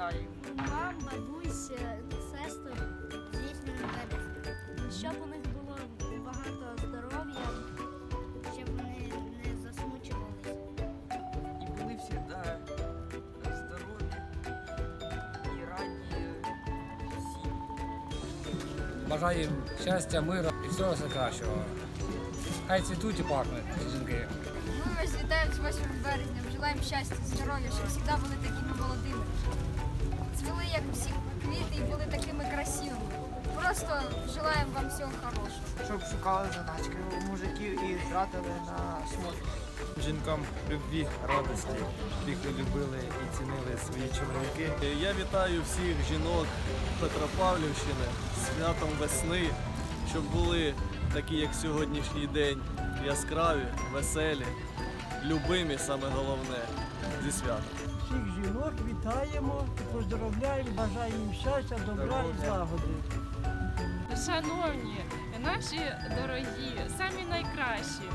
вітаю. Мам, бабусь, сестер з їхнім березням. Щоб у них було багато здоров'я, щоб вони не засмучувалися. І були завжди здорові і раді всім. Бажаю їм щастя, миру і всього найкращого. Хай цвітуть і пахнуть жінки. Ми вас вітаємо з 8 березня. Желаємо щастя, здоров'я, щоб завжди були такими молодими. Цвіли, як усі квіти, і були такими красивими. Просто желаємо вам всього хорошого. щоб шукали заначки у мужиків і тратили на смотр. жінкам любві, радості, які любили і цінили свої чоловіки. Я вітаю всіх жінок Петропавлівщини з святом весни, щоб були такі, як сьогоднішній день, яскраві, веселі, любимі, саме головне, зі святом. Всіх жінок вітаємо, поздравляємо, бажаємо їм щастя, добра і злагоди. Шановні, наші дорогі, самі найкращі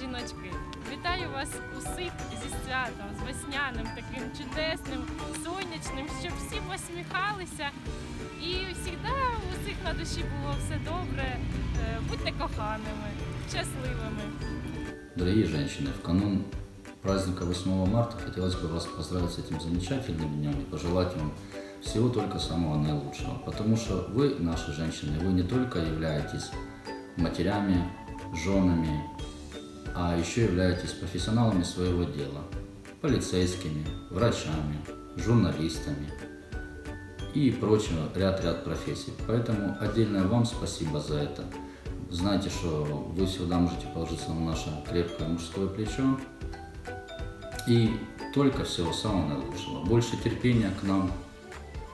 жіночки, вітаю вас усіх зі святом, з весняним, таким чудесним, сонячним, щоб всі посміхалися і завжди у всіх на душі було все добре. Е, Будьте коханими, щасливими. Дорогие женщины, в канун праздника 8 марта хотелось бы вас поздравить с этим замечательным днем и пожелать вам всего только самого наилучшего. Потому что вы, наши женщины, вы не только являетесь матерями, женами, а еще являетесь профессионалами своего дела, полицейскими, врачами, журналистами и прочего ряд-ряд профессий. Поэтому отдельное вам спасибо за это. Знайте, что вы всегда можете положиться на наше крепкое мужское плечо. И только всего самого наилучшего. Больше терпения к нам,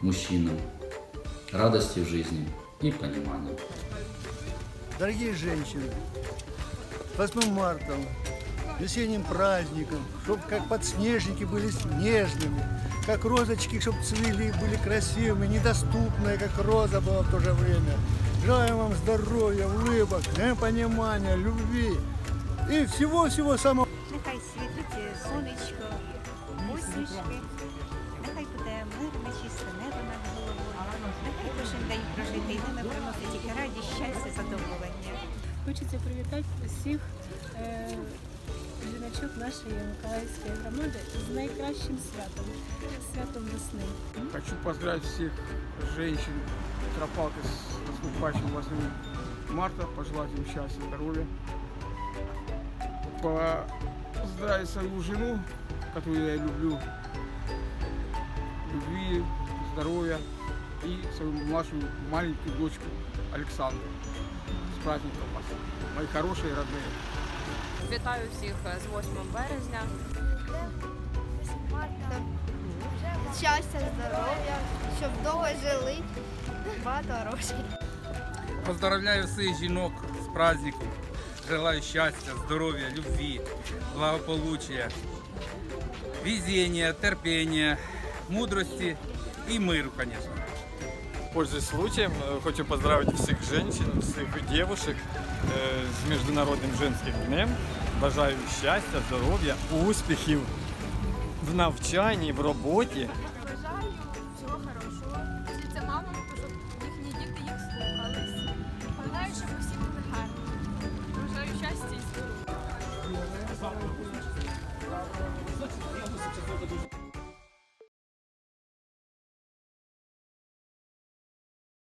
мужчинам, радости в жизни и понимания. Дорогие женщины, 8 марта, весенним праздником, чтобы как подснежники были нежными, как розочки, чтобы цвели, были красивыми, недоступные, как роза была в то же время. Желаем вам здоровья, улыбок, понимания, любви и всего-всего самого Нехай світить сонечко, усмішки, нехай буде мирне, чисте небо над головою, нехай кожен день прожитий ними приносить тільки радість, щастя, задоволення. Хочеться привітати всіх е, жіночок нашої Миколаївської громади з найкращим святом, святом весни. Хочу поздравить всех женщин Тропалки с наступающим 8 марта, пожелать им счастья, здоровья. Поздравить свою жену, которую я люблю, любви, здоровья и свою младшую маленькую дочку Александру. С праздником вас, мои хорошие и родные. Вітаю всіх з 8 березня. Щастя, здоров'я, щоб довго жили, багато грошей. Поздравляю всіх жінок з праздником. Желаю щастя, здоров'я, любви, благополучия, везения, терпения, мудрости и миру, конечно. Пользуясь случаем, э, хочу поздравить всех женщин, всех девушек з Міжнародним женським днем. Бажаю щастя, здоров'я, успіхів в навчанні, в роботі